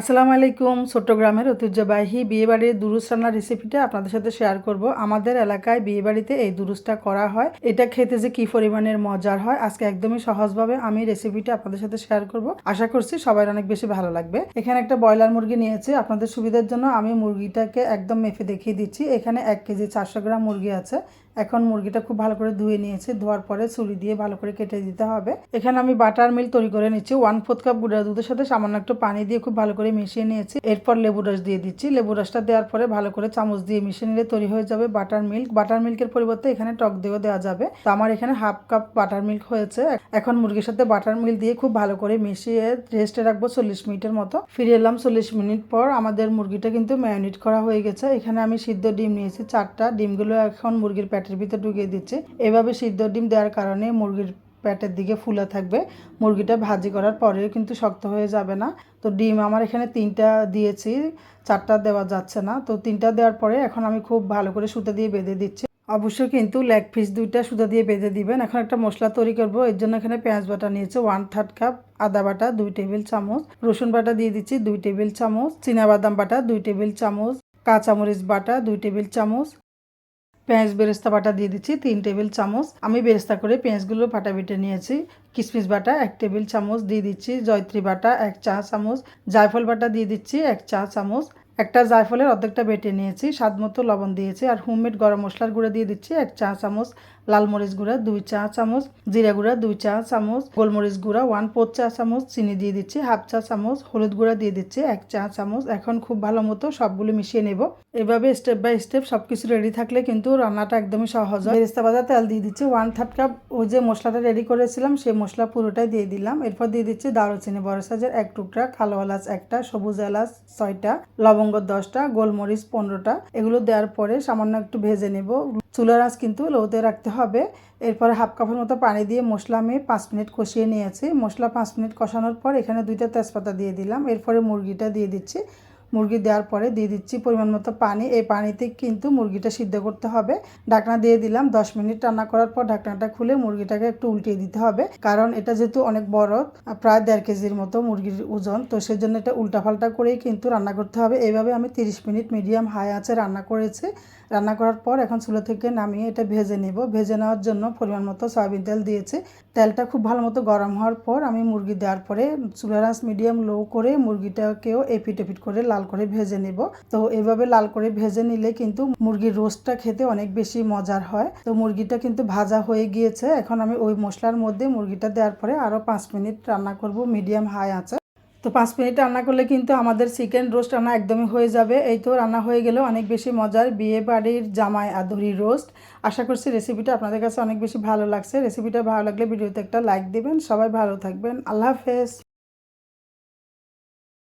আসসালামু আলাইকুম চট্টগ্রামের ঐতিহ্যবাহী বিয়েবাড়ির দুরুস রান্নার রেসিপিটা আপনাদের সাথে শেয়ার করব। আমাদের এলাকায় বিয়েবাড়িতে এই দুরুসটা করা হয়। এটা খেতে যে কি পরিমাণের মজার হয়, আজকে একদমই সহজভাবে আমি রেসিপিটা আপনাদের সাথে শেয়ার করব। আশা করছি সবাই অনেক বেশি ভালো লাগবে। এখানে একটা ব্রয়লার মুরগি নিয়েছি। আপনাদের সুবিধার জন্য আমি মুরগিটাকে একদম মেপে দেখিয়ে দিচ্ছি। এখানে এক কেজি চারশো গ্রাম মুরগি আছে। এখন মুরগিটা খুব ভালো করে ধুয়ে নিয়েছি, ধোয়ার পরে ছুরি দিয়ে ভালো করে কেটে দিতে হবে। এখানে আমি বাটার মিল তৈরি করে নিচ্ছি, ওয়ান ফোর্থ কাপ গুঁড়া দুধের সাথে সামান্য একটু পানি দিয়ে খুব ভালো করে মিশিয়ে নিয়েছি। এরপর লেবু রস দিয়ে দিচ্ছি, লেবু রসটা দেওয়ার পরে ভালো করে চামচ দিয়ে মিশিয়ে নিলে তৈরি হয়ে যাবে বাটার মিল্ক। বাটার মিল্কের পরিবর্তে এখানে টক দিয়েও দেওয়া যাবে। তো আমার এখানে হাফ কাপ বাটার মিল্ক হয়েছে। এখন মুরগির সাথে বাটার মিল্ক দিয়ে খুব ভালো করে মিশিয়ে রেস্টে রাখব চল্লিশ মিনিটের মতো। ফিরে এলাম চল্লিশ মিনিট পর আমাদের মুরগিটা কিন্তু ম্যারিনেট করা হয়ে গেছে। এখানে আমি সিদ্ধ ডিম নিয়েছি, চারটা ডিমগুলো এখন মুরগির প্যাটের ভিতরে ঢুকিয়ে দিচ্ছে। এভাবে সিদ্ধ ডিম দেওয়ার কারণে মুরগির প্যাটের দিকে ফুলে থাকবে। মুরগিটা ভাজি করার পরেও কিন্তু শক্ত হয়ে যাবে না। তো ডিম আমার এখানে তিনটা দিয়েছি, চারটা দেওয়া যাচ্ছে না। তো তিনটা দেওয়ার পরে এখন আমি খুব ভালো করে সুতা দিয়ে বেঁধে দিচ্ছি। অবশ্যই কিন্তু লেগ পিস দুইটা সুতা দিয়ে বেঁধে দিবেন। এখন একটা মশলা তৈরি করব। এর জন্য এখানে পেঁয়াজ বাটা নিয়েছে ওয়ান থার্ড কাপ আদা বাটা, দুই টেবিল চামচ। রসুন বাটা দিয়ে দিচ্ছি, দুই টেবিল চামচ। বাদাম বাটা, দুই টেবিল চামচ। কাঁচামরিচ বাটা, দুই টেবিল চামচ। পেঁয়াজ বেরেস্তা বাটা দিয়ে দিচ্ছি তিন টেবিল চামচ। আমি বেরেস্তা করে পেঁয়াজগুলো ফাটা বেটে নিয়েছি। কিশমিশ বাটা এক টেবিল চামচ দিয়ে দিচ্ছি। জয়ত্রী বাটা এক চা চামচ। জায়ফল বাটা দিয়ে দিচ্ছি এক চা চামচ। একটা জায়ফলের অর্ধেকটা বেটে নিয়েছি। স্বাদ মতো লবণ দিয়েছি। আর হোমমেড গরম মশলার গুঁড়ো দিয়ে দিচ্ছি এক চা চামচ। লাল মরিচ গুঁড়া দুই চা চামচ, জিরা গুঁড়া দুই চা চামচ, গোলমরিচ গুঁড়া ওয়ান ফোর চা চামচ চিনি দিয়ে দিচ্ছি হাফ চা চামচ হলুদ গুঁড়া দিয়ে দিচ্ছি, এক চা চামচ। এখন খুব ভালো মতো সবগুলো মিশিয়ে নেব। এভাবে স্টেপ বাই স্টেপ সব কিছু রেডি থাকলে কিন্তু রান্নাটা একদমই সহজ হয়। বেরেস্তা ভাজা তেল দিয়ে দিচ্ছি ওয়ান থার্ড কাপ ওই যে মশলাটা রেডি করেছিলাম, সেই মশলা পুরোটাই দিয়ে দিলাম। এরপর দিয়ে দিচ্ছি দারুচিনি, বড় সাইজের এক টুকরা, কালো এলাচ একটা, সবুজ এলাচ ছয়টা, লবঙ্গ দশটা, গোলমরিচ পনেরোটা। এগুলো দেওয়ার পরে সামান্য একটু ভেজে নেব। চুলার আঁচ কিন্তু লোতে রাখতে হবে। এরপরে হাফ কাপের মতো পানি দিয়ে মশলা আমি পাঁচ মিনিট কষিয়ে নিয়েছি। মশলা পাঁচ মিনিট কষানোর পর এখানে দুইটা তেজপাতা দিয়ে দিলাম। এরপরে মুরগিটা দিয়ে দিচ্ছি। মুরগি দেওয়ার পরে দিয়ে দিচ্ছি পরিমাণ মতো পানি। এই পানিতে কিন্তু মুরগিটা সিদ্ধ করতে হবে। ঢাকনা দিয়ে দিলাম, দশ মিনিট রান্না করার পর ঢাকনাটা খুলে মুরগিটাকে একটু উল্টিয়ে দিতে হবে। কারণ এটা যেহেতু অনেক বড় প্রায় দেড় কেজির মতো মুরগির ওজন, তো সেই জন্য এটা উল্টাপাল্টা করেই কিন্তু রান্না করতে হবে। এইভাবে আমি তিরিশ মিনিট মিডিয়াম হাই আছে রান্না করেছি। রান্না করার পর এখন চুলো থেকে নামিয়ে এটা ভেজে নেব। ভেজে নেওয়ার জন্য পরিমাণ মতো সয়াবিন তেল দিয়েছি। তেলটা খুব ভালো মতো গরম হওয়ার পর আমি মুরগি দেওয়ার পরে চুলার আঁচ মিডিয়াম লো করে মুরগিটাকেও এপিট এপিট করে লাল করে ভেজে নেব। তো এভাবে লাল করে ভেজে নিলে কিন্তু মুরগির রোস্টটা খেতে অনেক বেশি মজার হয়। তো মুরগিটা কিন্তু ভাজা হয়ে গিয়েছে। এখন আমি ওই মশলার মধ্যে মুরগিটা দেওয়ার পরে আরও পাঁচ মিনিট রান্না করব। মিডিয়াম হাই আছে। তো পাঁচ মিনিট রান্না করলে কিন্তু আমাদের চিকেন রোস্ট রান্না একদমই হয়ে যাবে। এই তো রান্না হয়ে গেলেও অনেক বেশি মজার বিয়ে বাড়ির জামাই আদরি রোস্ট। আশা করছি রেসিপিটা আপনাদের কাছে অনেক বেশি ভালো লাগছে। রেসিপিটা ভালো লাগলে ভিডিওতে একটা লাইক দিবেন। সবাই ভালো থাকবেন। আল্লাহ হাফেজ।